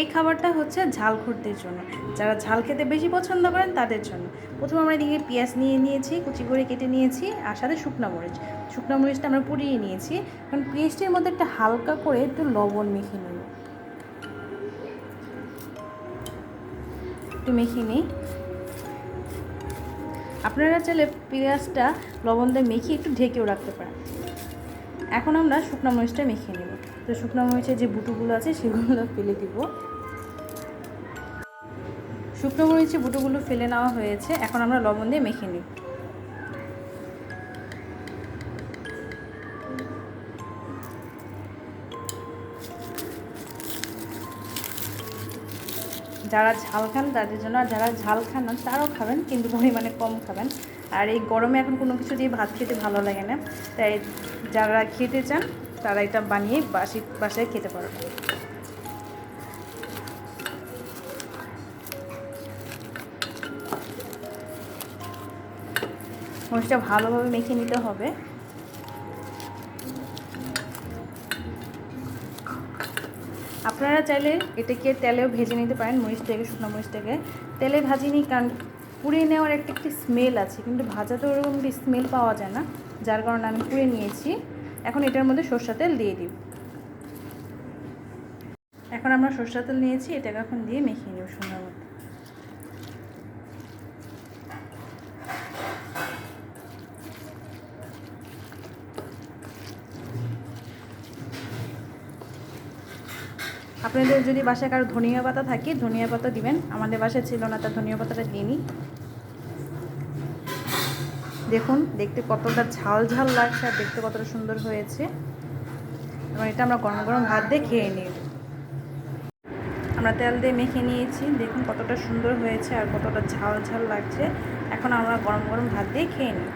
এই খাবারটা হচ্ছে ঝাল ঝালখোরদের জন্য। যারা ঝাল খেতে বেশি পছন্দ করেন, তাদের জন্য। প্রথমে আমরা এদিকে পেঁয়াজ নিয়ে নিয়েছি, কুচি করে কেটে নিয়েছি, আর সাথে শুকনো মরিচ। শুকনো মরিচটা আমরা পুড়িয়ে নিয়েছি। কারণ পেঁয়াজটির মধ্যে একটা হালকা করে একটু লবণ মেখে নেব। একটু মেখে নিই। আপনারা চাইলে পেঁয়াজটা লবণ দিয়ে মেখে একটু ঢেকেও রাখতে পারেন। এখন আমরা শুকনো মরিচটা মেখে নেব। তো শুকনো মরিচের যে বুটোগুলো আছে, সেগুলো ফেলে দিব। শুকনো মরিচের বুটোগুলো ফেলে নেওয়া হয়েছে। এখন আমরা লবণ দিয়ে মেখে নিই। যারা ঝাল খান, তাদের জন্য আর যারা ঝাল খান না, তারাও খাবেন, কিন্তু পরিমাণে কম খাবেন। আর এই গরমে এখন কোনো কিছু দিয়ে ভাত খেতে ভালো লাগে না। তাই যারা খেতে চান, তারা এটা বানিয়ে বাসি, বাসায় খেতে পারবে মরিচটা ভালোভাবে মেখে নিতে হবে। আপনারা চাইলে এটাকে তেলেও ভেজে নিতে পারেন মরিচটাকে শুকনো মরিচটাকে তেলে ভাজিনি কারণ পুড়িয়ে নেওয়ার একটা একটি স্মেল আছে, কিন্তু ভাজা তো ওরকম একটি স্মেল পাওয়া যায় না, যার কারণে আমি পুড়ে নিয়েছি। এখন এটার মধ্যে সর্ষা তেল দিয়ে দিব এখন আমরা সর্ষা তেল নিয়েছি, এটাকে এখন দিয়ে মেখে নেব সুন্দর মতো। আপনাদের যদি বাসায় কারও ধনিয়া পাতা থাকে, ধনিয়া পাতা দিবেন। আমাদের বাসায় ছিল না তার ধনিয়া পাতাটা দিয়ে দেখুন, দেখতে কতটা ঝাল ঝাল লাগছে আর দেখতে কতটা সুন্দর হয়েছে। এবং এটা আমরা গরম গরম ভাত দিয়ে খেয়ে নিই। আমরা তেল দিয়ে মেখে নিয়েছি। দেখুন কতটা সুন্দর হয়েছে আর কতটা ঝাল ঝাল লাগছে। এখন আমরা গরম গরম ভাত দিয়ে খেয়ে নিই।